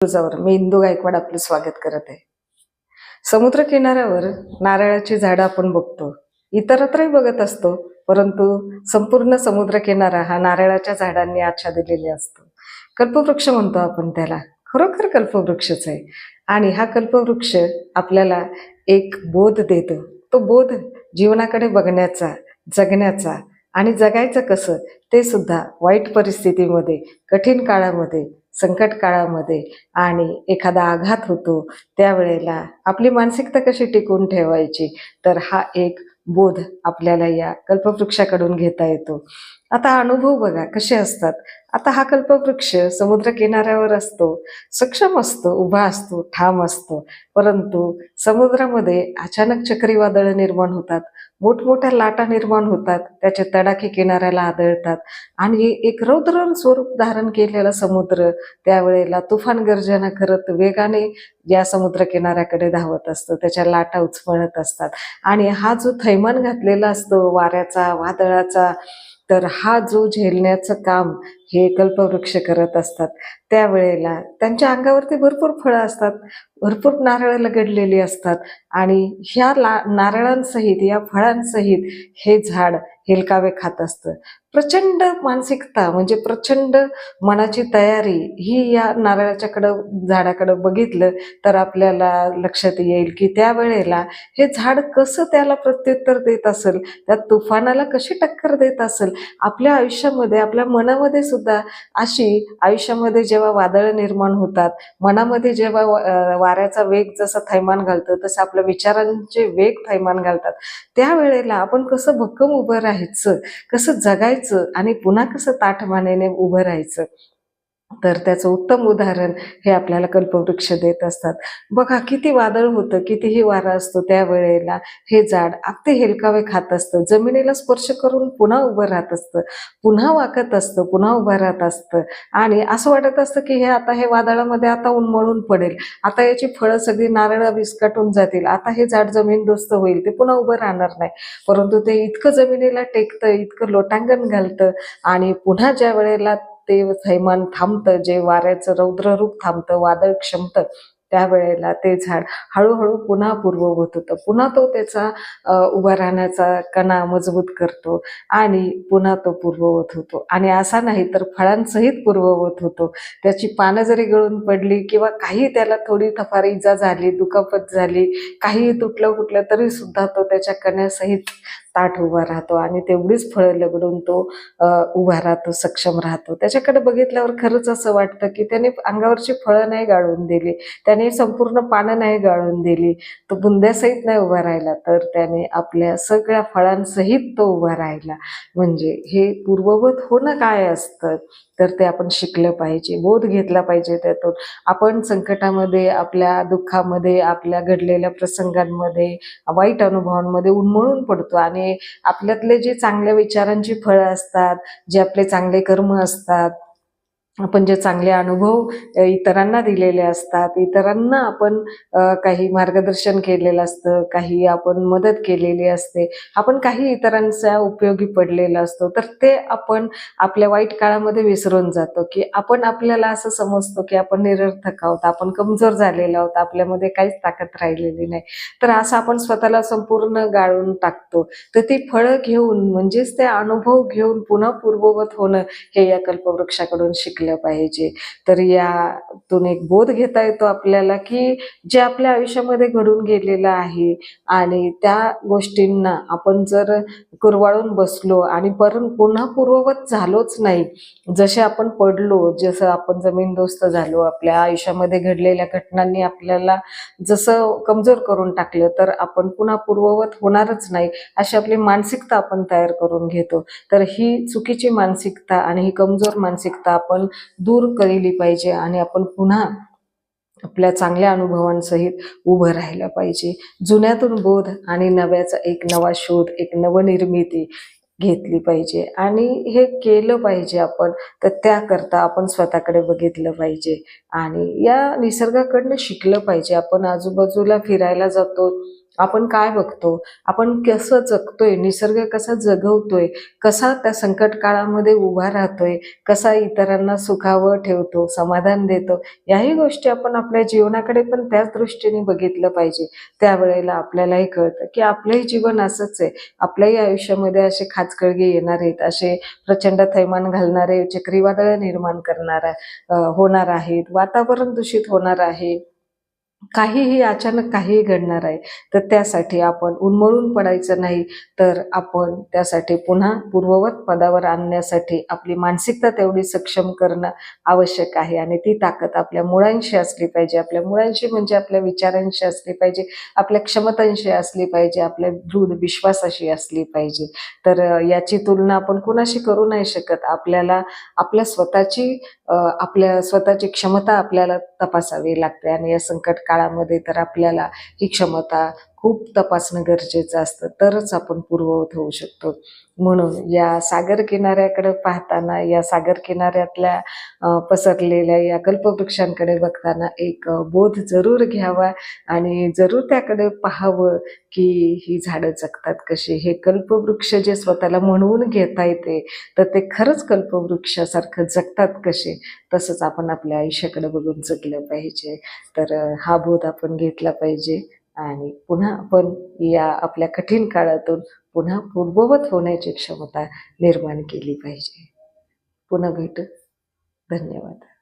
तुझावर मी इंदू गायकवाड आपलं स्वागत करत आहे. समुद्र किनाऱ्यावर नारळाची झाडं आपण बघतो. इतरत्रही बघत असतो परंतु संपूर्ण समुद्र किनारा हा नारळाच्या झाडांनी आच्छादलेला असतो. कल्पवृक्ष म्हणतो आपण त्याला. खरोखर कल्पवृक्षच आहे. आणि हा कल्पवृक्ष आपल्याला एक बोध देतो. तो बोध जीवनाकडे बघण्याचा जगण्याचा आणि जगायचं कसं ते सुद्धा वाईट परिस्थितीमध्ये कठीण काळामध्ये संकट काळामध्ये आणि एखादा आघात होतो त्यावेळेला आपली मानसिकता कशी टिकवून ठेवायची? तर हा एक बोध आपल्याला या कल्पवृक्षाकडून घेता येतो. आता अनुभव बघा कसे असतात? आता हा कल्पवृक्ष समुद्र किनाऱ्यावर असतो सक्षम असतो उभा असतो ठाम असतो. परंतु समुद्रामध्ये अचानक चक्रीवादळ निर्माण होतात मोठमोठ्या लाटा निर्माण होतात त्याचे तडाखे किनाऱ्याला आदळतात आणि एक रौद्र स्वरूप धारण केलेला समुद्र त्यावेळेला तुफान गर्जना करत वेगाने या समुद्र किनाऱ्याकडे धावत असतो त्याच्या लाटा उचमळत असतात. आणि हा जो थैमान घातलेला असतो वाऱ्याचा वादळाचा तर हा जो झेलण्याचं काम हे कल्पवृक्ष करत असतात त्यावेळेला त्यांच्या अंगावरती भरपूर फळं असतात भरपूर नारळं लगडलेली असतात आणि ह्या ला नारळांसहित या फळांसहित हे झाड हेलकावे खात असतं. प्रचंड मानसिकता म्हणजे प्रचंड मनाची तयारी ही या नारळाच्याकडं झाडाकडं बघितलं तर आपल्याला लक्षात येईल की त्या वेळेला हे झाड कसं त्याला प्रत्युत्तर देत असेल त्या तुफानाला कशी टक्कर देत असेल आपल्या आयुष्यामध्ये आपल्या मनामध्ये सुद्धा अशी आयुष्यामध्ये जेव्हा वादळं निर्माण होतात मनामध्ये जेव्हा वाऱ्याचा वेग जसा थैमान घालतो तसं आपल्या विचारांचे वेग थैमान घालतात. त्यावेळेला आपण कसं भक्कम उभं राहायचं कसं जगायचं आणि पुन्हा कसं ताठमानेने उभं राहायचं? तर त्याचं उत्तम उदाहरण हे आपल्याला कल्पवृक्ष देत असतात. बघा किती वादळ होतं कितीही वारा असतो त्यावेळेला हे झाड अगदी हेलकावे खात असतं. जमिनीला स्पर्श करून पुन्हा उभं राहत असतं पुन्हा वाकत असतं पुन्हा उभं राहत असतं. आणि असं वाटत असतं की हे आता हे वादळामध्ये आता उन्मळून पडेल. आता याची फळं सगळी नारळं विस्कटून जातील. आता हे झाड जमीनदोस्त होईल ते पुन्हा उभं राहणार नाही. परंतु ते इतकं जमिनीला टेकतं इतकं लोटांगण घालतं आणि पुन्हा ज्या वेळेला ते थैमान थांबतं जे वाऱ्याचं रौद्र रूप थांबतं वादळ क्षमतं त्यावेळेला ते झाड हळूहळू पुन्हा पूर्ववत होतं. पुन्हा तो त्याचा उभा राहण्याचा कणा मजबूत करतो आणि पुन्हा तो पूर्ववत होतो. आणि असा नाही तर फळांसहित पूर्ववत होतो. त्याची पानं जरी गळून पडली किंवा काही त्याला थोडी थफार इजा झाली दुखापत झाली काही तुटलं कुठलं तरी सुद्धा तो त्याच्या कण्यासहित ताठ उभा राहतो आणि तेवढीच फळं लगडून तो उभा राहतो सक्षम राहतो. त्याच्याकडे बघितल्यावर खरंच असं वाटतं की त्याने अंगावरची फळं नाही गाळून दिली. त्याने संपूर्ण पानं नाही गाळून दिली. तो बुंद्यासहित नाही उभा राहिला तर त्याने आपल्या सगळ्या फळांसहित तो उभा राहिला. म्हणजे हे पूर्ववत होणं काय असतं तर ते आपण शिकलं पाहिजे बोध घेतला पाहिजे त्यातून. आपण संकटामध्ये आपल्या दुःखामध्ये आपल्या घडलेल्या प्रसंगांमध्ये वाईट अनुभवांमध्ये उन्मळून पडतो. आणि आपल्यातले जे चांगल्या विचारांची फळं असतात जे आपले चांगले कर्म असतात आपण जे चांगले अनुभव इतरांना दिलेले असतात. इतरांना आपण काही मार्गदर्शन केलेलं असतं काही आपण मदत केलेली असते. आपण काही इतरांचा उपयोगी पडलेला असतो. तर ते आपण आपल्या वाईट काळामध्ये विसरून जातो की आपण आपल्याला असं समजतो की आपण निरर्थक आहोत आपण कमजोर झालेलो आहोत आपल्यामध्ये काहीच ताकद राहिलेली नाही. तर असं आपण स्वतःला संपूर्ण गाळून टाकतो. तर ती फळं घेऊन म्हणजेच ते अनुभव घेऊन पुन्हा पूर्ववत होणं हे या कल्पवृक्षाकडून शिकलं. पाहिजे. तर यातून एक बोध घेता येतो आपल्याला की जे आपल्या आयुष्यामध्ये घडून गेलेलं आहे आणि त्या गोष्टींना आपण जर कुरवाळून बसलो आणि परत पुन्हा पूर्ववत झालोच नाही जसे आपण पडलो जसं आपण जमीनदोस्त झालो आपल्या आयुष्यामध्ये घडलेल्या घटनांनी आपल्याला जसं कमजोर करून टाकलं तर आपण पुन्हा पूर्ववत होणारच नाही अशी आपली मानसिकता आपण तयार करून घेतो. तर ही चुकीची मानसिकता आणि ही कमजोर मानसिकता आपण दूर केली पाहिजे आणि आपण पुन्हा आपल्या चांगल्या अनुभवांसहित उभं राहिलं पाहिजे. जुन्यातून बोध आणि नव्याचा एक नवा शोध एक नवनिर्मिती घेतली पाहिजे. आणि हे केलं पाहिजे आपण तर त्याकरता आपण स्वतःकडे बघितलं पाहिजे. आणि या निसर्गाकडनं शिकलं पाहिजे. आपण आजूबाजूला फिरायला जातो आपण काय बघतो? आपण कसं जगतोय? निसर्ग कसा जगवतोय? कसा त्या संकट काळामध्ये उभा राहतोय? कसा इतरांना सुखावं ठेवतो समाधान देतो? याही गोष्टी आपण आपल्या जीवनाकडे पण त्याच दृष्टीने बघितलं पाहिजे. त्यावेळेला आपल्यालाही कळतं की आपलंही जीवन असंच आहे. आपल्याही आयुष्यामध्ये असे खाचकळगे येणार आहेत असे प्रचंड थैमान घालणारे चक्रीवादळ निर्माण करणार होणार आहेत वातावरण दूषित होणार आहे. काहीही अचानक काहीही घडणार आहे तर त्यासाठी आपण उन्मळून पडायचं नाही तर आपण त्यासाठी पुन्हा पूर्ववत पदावर आणण्यासाठी आपली मानसिकता तेवढी सक्षम करणं आवश्यक आहे. आणि ती ताकद आपल्या मुळांशी असली पाहिजे. आपल्या मुळांशी म्हणजे आपल्या विचारांशी असली पाहिजे. आपल्या क्षमतांशी असली पाहिजे. आपल्या दृढ विश्वासाशी असली पाहिजे. तर याची तुलना आपण कुणाशी करू नाही शकत. आपल्याला आपल्या स्वतःची आपल्या स्वतःची क्षमता आपल्याला तपासावी लागते. आणि या संकट काळामध्ये तर आपल्याला ही क्षमता खूप तपासणं गरजेचं असतं तरच आपण पूर्ववत होऊ शकतो. म्हणून या सागर किनाऱ्याकडे पाहताना या सागर किनाऱ्यातल्या पसरलेल्या या कल्पवृक्षांकडे बघताना एक बोध जरूर घ्यावा आणि जरूर त्याकडे पाहावं की ही झाडं जगतात कशी. हे कल्पवृक्ष जे स्वतःला म्हणवून घेता येते तर ते खरंच कल्पवृक्षासारखं जगतात कसे तसंच आपण आपल्या आयुष्याकडे बघून जगलं पाहिजे. तर हा बोध आपण घेतला पाहिजे. आणि पुन्हा आपण या आपल्या कठीण काळातून पुन्हा पूर्ववत होण्याची क्षमता निर्माण केली पाहिजे. पुन्हा भेटू. धन्यवाद.